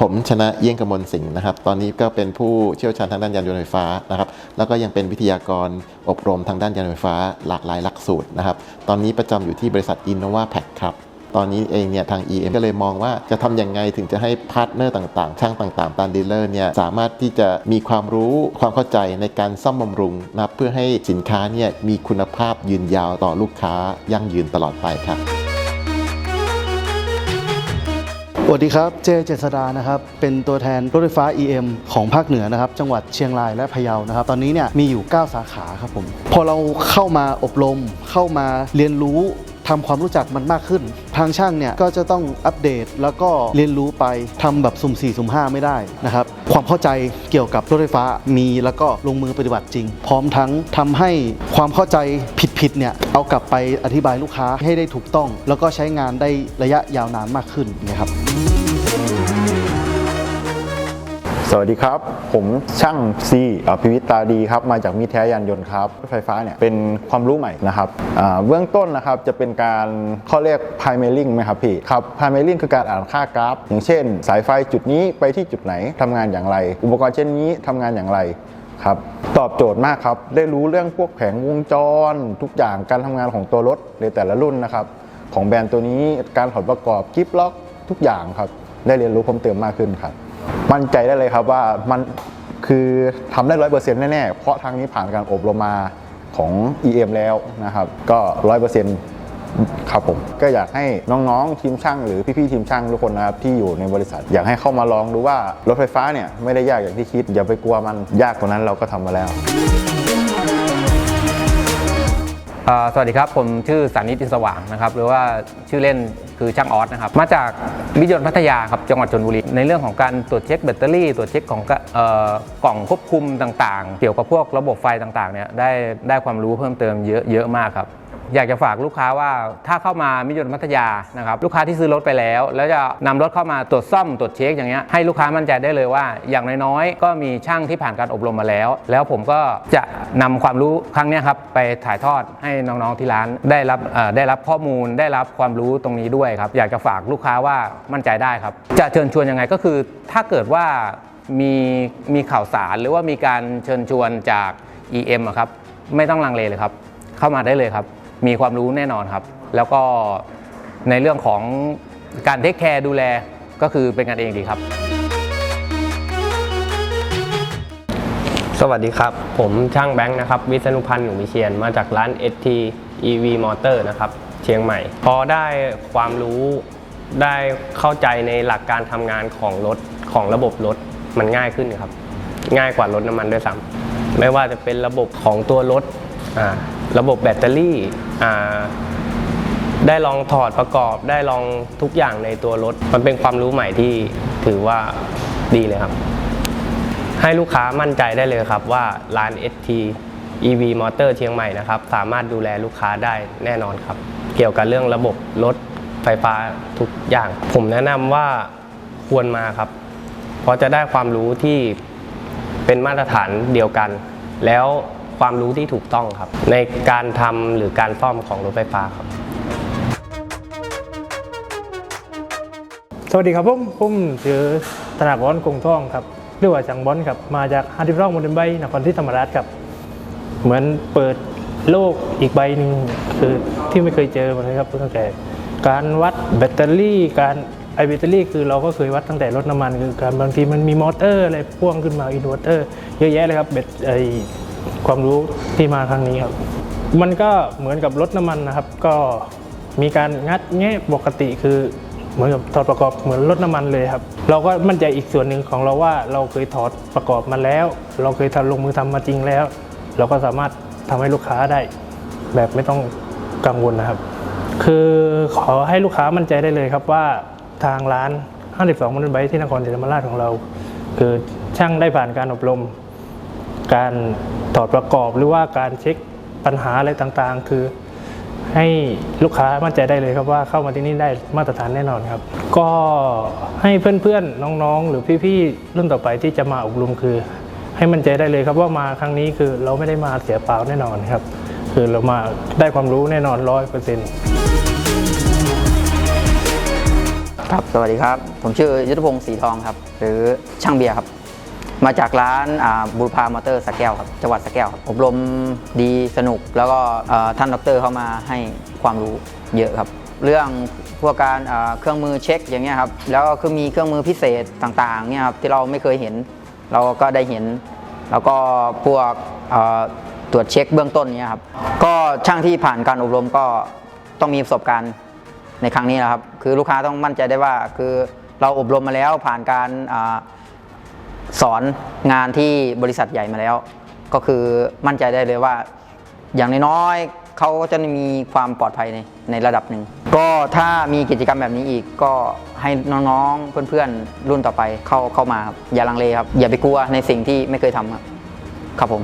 ผมชนะเยี่ยงกมลสิงห์นะครับ ตอนนี้ก็เป็นผู้เชี่ยวชาญทางด้านยานยนต์ไฟฟ้านะครับ แล้วก็ยังเป็นวิทยากรอบรมทางด้านยานยนต์ไฟฟ้าหลากหลายหลักสูตรนะครับ ตอนนี้ประจำอยู่ที่บริษัท Innova Pack ครับตอนนี้เองเนี่ยทาง EM ก็เลยมองว่าจะทำยังไงถึงจะให้พาร์ทเนอร์ต่างๆ ช่างต่างๆ ตามดีลเลอร์เนี่ยสามารถที่จะมีความรู้ความเข้าใจในการซ่อมบำรุงนะเพื่อให้สินค้าเนี่ยมีคุณภาพยืนยาวต่อลูกค้ายั่งยืนตลอดไปครับ สวัสดีครับ เจเจษดานะครับ เป็นตัวแทนรถไฟฟ้า EM ของภาคเหนือนะครับ จังหวัดเชียงรายและพะเยานะครับ ตอนนี้เนี่ยมีอยู่ 9 สาขาครับผม พอเราเข้ามาอบรม เข้ามาเรียนรู้ทำความรู้จักมันมากขึ้น ทางช่างเนี่ยก็จะต้องอัปเดตแล้วก็เรียนรู้ไปทำแบบสุ่ม 4 สุ่ม 5 ไม่ได้นะครับ ความเข้าใจเกี่ยวกับรถไฟฟ้ามีแล้วก็ลงมือปฏิบัติจริง พร้อมทั้งทำให้ความเข้าใจผิดๆเนี่ยเอากลับไปอธิบายลูกค้าให้ได้ถูกต้อง แล้วก็ใช้งานได้ระยะยาวนานมากขึ้นนะครับ สวัสดีครับ ผมช่างซีอภิวิตตาดีครับ มาจากมิแท้ยานยนต์ครับรถไฟฟ้าเนี่ยเป็นความรู้ใหม่นะครับเบื้องต้นนะครับจะเป็นการเขาเรียก primering ไหมครับพี่ครับ primering คือการอ่านค่ากราฟ อย่างเช่น สายไฟจุดนี้ไปที่จุดไหนทำงานอย่างไร อุปกรณ์เช่นนี้ทำงานอย่างไรครับตอบโจทย์มากครับ ได้รู้เรื่องพวกแผงวงจร ทุกอย่างการทำงานของตัวรถในแต่ละรุ่นนะครับของแบรนด์ตัวนี้การถอดประกอบกิฟล็อกทุกอย่างครับได้เรียนรู้เพิ่มเติมมากขึ้นครับ มั่นใจได้เลยครับว่ามันคือทำได้ร้อยเปอร์เซ็นต์แน่ๆ เพราะทางนี้ผ่านการอบรมมาของ EM แล้วนะครับ ก็ร้อยเปอร์เซ็นต์ครับผมก็อยากให้น้องๆทีมช่างหรือพี่ๆทีมช่างทุกคนนะครับที่อยู่ในบริษัท อยากให้เข้ามาลองดูว่ารถไฟฟ้าเนี่ยไม่ได้ยากอย่างที่คิด อย่าไปกลัวมันยากกว่านั้นเราก็ทำมาแล้ว สวัสดีครับ ผมชื่อสานิตินสว่างนะครับหรือว่าชื่อเล่นคือช่างออสนะครับมาจากวิทยนต์พัทยาครับจังหวัดชนบุรีในเรื่องของการตรวจเช็คแบตเตอรี่ ตรวจเช็คของกะเอ่อกล่องควบคุมต่างๆ เกี่ยวกับพวกระบบไฟต่างๆเนี่ยได้ได้ความรู้เพิ่มเติมเยอะเยอะมากครับ อยากจะฝากลูกค้าว่าถ้าเข้ามามิตรยนพัทยานะครับลูกค้าที่ซื้อรถไปแล้ว แล้วจะนำรถเข้ามาตรวจซ่อมตรวจเช็คอย่างเงี้ยให้ลูกค้ามั่นใจได้เลยว่า อย่างน้อยๆก็มีช่างที่ผ่านการอบรมมาแล้ว แล้วผมก็จะนำความรู้ครั้งนี้ครับไปถ่ายทอดให้น้องๆที่ร้านได้รับได้รับข้อมูลได้รับความรู้ตรงนี้ด้วยครับ อยากจะฝากลูกค้าว่ามั่นใจได้ครับ จะเชิญชวนยังไงก็คือถ้าเกิดว่ามีมีข่าวสารหรือว่ามีการเชิญชวนจาก EM อะครับไม่ต้องลังเลเลยครับ เข้ามาได้เลยครับ มีความรู้แน่นอนครับ แล้วก็ในเรื่องของการเทคแคร์ดูแลก็คือเป็นกันเองดีครับ สวัสดีครับ ผมช่างแบงค์นะครับ วิษณุพันธ์หนูวิเชียนมาจากร้าน ST EV Motor นะครับ เชียงใหม่ พอได้ความรู้ได้เข้าใจในหลักการทำงานของรถของระบบรถมันง่ายขึ้นครับ ง่ายกว่ารถน้ำมันด้วยซ้ำไม่ว่าจะเป็นระบบของตัวรถ ระบบแบตเตอรี่อ่าได้ลองถอดประกอบได้ลองทุกอย่างในตัวรถ มันเป็นความรู้ใหม่ที่ถือว่าดีเลยครับ ให้ลูกค้ามั่นใจได้เลยครับว่าร้าน ST EV Motor เชียงใหม่นะครับ สามารถดูแลลูกค้าได้แน่นอนครับ เกี่ยวกับเรื่องระบบรถไฟฟ้าทุกอย่าง ผมแนะนำว่าควรมาครับ เพราะจะได้ความรู้ที่เป็นมาตรฐานเดียวกัน แล้ว ความรู้ที่ถูกต้องครับ ในการทำหรือการซ่อมของรถไฟฟ้าครับ สวัสดีครับผมผมชื่อธนากรกงท่องครับหรือว่าจังบอลครับมาจากฮาร์ดิฟรองโมเดนใบนครที่ธรรมราชครับ เหมือนเปิดโลกอีกใบหนึ่งคือที่ไม่เคยเจอมาเลยครับตั้งแต่การวัดแบตเตอรี่ การไอแบตเตอรี่ คือเราก็เคยวัดตั้งแต่รถน้ำมัน คือการบางทีมันมีมอเตอร์อะไรพ่วงขึ้นมาอินเวอร์เตอร์ เยอะแยะเลยครับแบตไอ ความรู้ที่มาครั้งนี้ครับ มันก็เหมือนกับรถน้ำมันนะครับ ก็มีการงัดแงะปกติคือเหมือนกับถอดประกอบเหมือนรถน้ำมันเลยครับ เราก็มั่นใจอีกส่วนหนึ่งของเราว่าเราเคยถอดประกอบมาแล้ว เราเคยทำลงมือทำมาจริงแล้ว เราก็สามารถทำให้ลูกค้าได้ แบบไม่ต้องกังวลนะครับ คือขอให้ลูกค้ามั่นใจได้เลยครับว่าทางร้าน 52มันไบที่นครศรีธรรมราชของเรา คือช่างได้ผ่านการอบรม การถอดประกอบหรือว่าการเช็คปัญหาอะไรต่างๆ คือให้ลูกค้ามั่นใจได้เลยครับว่าเข้ามาที่นี่ได้มาตรฐานแน่นอนครับ ก็ให้เพื่อนๆน้องๆ หรือพี่ๆรุ่นต่อไปที่จะมาอบรมคือ ให้มั่นใจได้เลยครับว่ามาครั้งนี้คือเราไม่ได้มาเสียเปล่าแน่นอนครับ คือเรามาได้ความรู้แน่นอนร้อยเปอร์เซ็นต์ครับสวัสดีครับ ผมชื่อยุทธพงศ์สีทองครับ หรือช่างเบียร์ครับ มาจากร้านบุรพามอเตอร์สแก้วครับจังหวัดสแก้วครับอบรมดีสนุก แล้วก็ท่านดรเข้ามาให้ความรู้เยอะครับ เรื่องพวกการเครื่องมือเช็คอย่างเงี้ยครับแล้วก็คือมีเครื่องมือพิเศษต่างๆเนี่ยครับที่เราไม่เคยเห็น เราก็ได้เห็น แล้วก็พวกตรวจเช็คเบื้องต้นเนี่ยครับก็ช่างที่ผ่านการอบรมก็ต้องมีประสบการณ์ในครั้งนี้นะครับ คือลูกค้าต้องมั่นใจได้ว่าคือเราอบรมมาแล้วผ่านการ สอนงานที่บริษัทใหญ่มาแล้ว ก็คือมั่นใจได้เลยว่า อย่างน้อยๆเขาก็จะมีความปลอดภัยในในระดับหนึ่ง ก็ถ้ามีกิจกรรมแบบนี้อีกก็ให้น้องๆเพื่อนๆ รุ่นต่อไปเข้าเข้ามาครับอย่าลังเลครับ อย่าไปกลัวในสิ่งที่ไม่เคยทำครับครับผม